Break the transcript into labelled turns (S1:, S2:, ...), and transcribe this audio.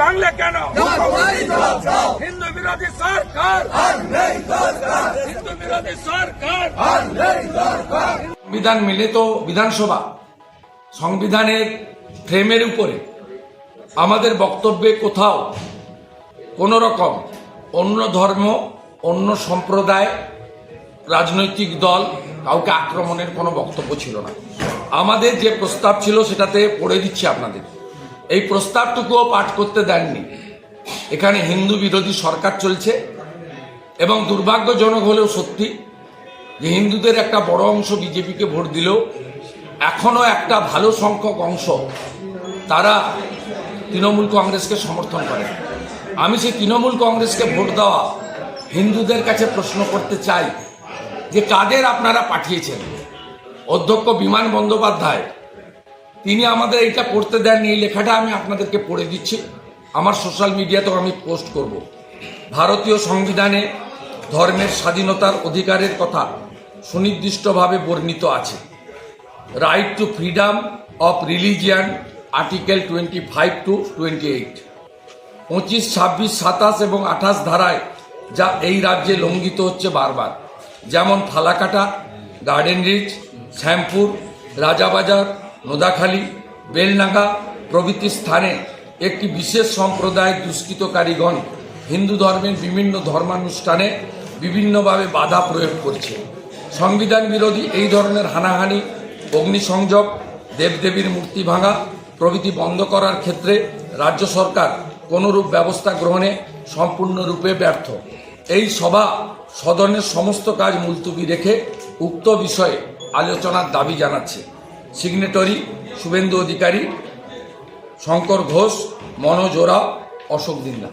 S1: ভাঙলে কেন? হিন্দু বিরোধী সরকার। হিন্দু বিরোধী সরকার।
S2: সংবিধান মেনে তো বিধানসভা। সংবিধানের ফ্রেমের উপরে আমাদের বক্তব্যে কোথাও কোনো রকম অন্য ধর্ম, অন্য সম্প্রদায়, রাজনৈতিক দল কাউকে আক্রমণের কোনো বক্তব্য ছিল না। আমাদের যে প্রস্তাব ছিল সেটাতে পড়ে দিচ্ছি আপনাদের। এই প্রস্তাবটুকুও পাঠ করতে দেননি। এখানে হিন্দু বিরোধী সরকার চলছে এবং দুর্ভাগ্যজনক হলেও সত্যি যে হিন্দুদের একটা বড় অংশ বিজেপিকে ভোট দিলেও এখনও একটা ভালো সংখ্যক অংশ তারা তৃণমূল কংগ্রেসকে সমর্থন করে। আমি সেই তৃণমূল কংগ্রেসকে ভোট দেওয়া হিন্দুদের কাছে প্রশ্ন করতে চাই যে কাদের আপনারা পাঠিয়েছেন? অধ্যক্ষ বিমান বন্দ্যোপাধ্যায় তিনি আমাদের এইটা পড়তে দেননি, এই লেখাটা আমি আপনাদেরকে পড়ে দিচ্ছি। আমার সোশ্যাল মিডিয়াতেও আমি পোস্ট করব। ভারতীয় সংবিধানে ধর্মের স্বাধীনতার অধিকারের কথা সুনির্দিষ্টভাবে বর্ণিত আছে। Right to freedom of religion article twenty five to twenty eight পঁচিশ, ছাব্বিশ, সাতাশ এবং আঠাশ ধারায় যা এই রাজ্যে লঙ্ঘিত হচ্ছে বারবার। যেমন ফালাকাটা গার্ডেন রিচ শ্যামপুর, রাজাবাজার নোদাখালী, বেলনাগা প্রভৃতি স্থানে একটি বিশেষ সম্প্রদায় দুষ্কৃতকারীগণ হিন্দু ধর্মের বিভিন্ন ধর্মানুষ্ঠানে বিভিন্নভাবে বাধা প্রয়োগ করছে। সংবিধান বিরোধী এই ধরনের হানাহানি, অগ্নিসংযোগ, দেবদেবীর মূর্তি ভাঙা প্রভৃতি বন্ধ করার ক্ষেত্রে রাজ্য সরকার কোনরূপ ব্যবস্থা গ্রহণে সম্পূর্ণরূপে ব্যর্থ। এই সভা সদনের সমস্ত কাজ মুলতুবি রেখে উক্ত বিষয়ে আলোচনার দাবি জানাচ্ছে। সিগনেটরি শুভেন্দু অধিকারী শঙ্কর ঘোষ মনোজ ওরা অশোক দিন্দা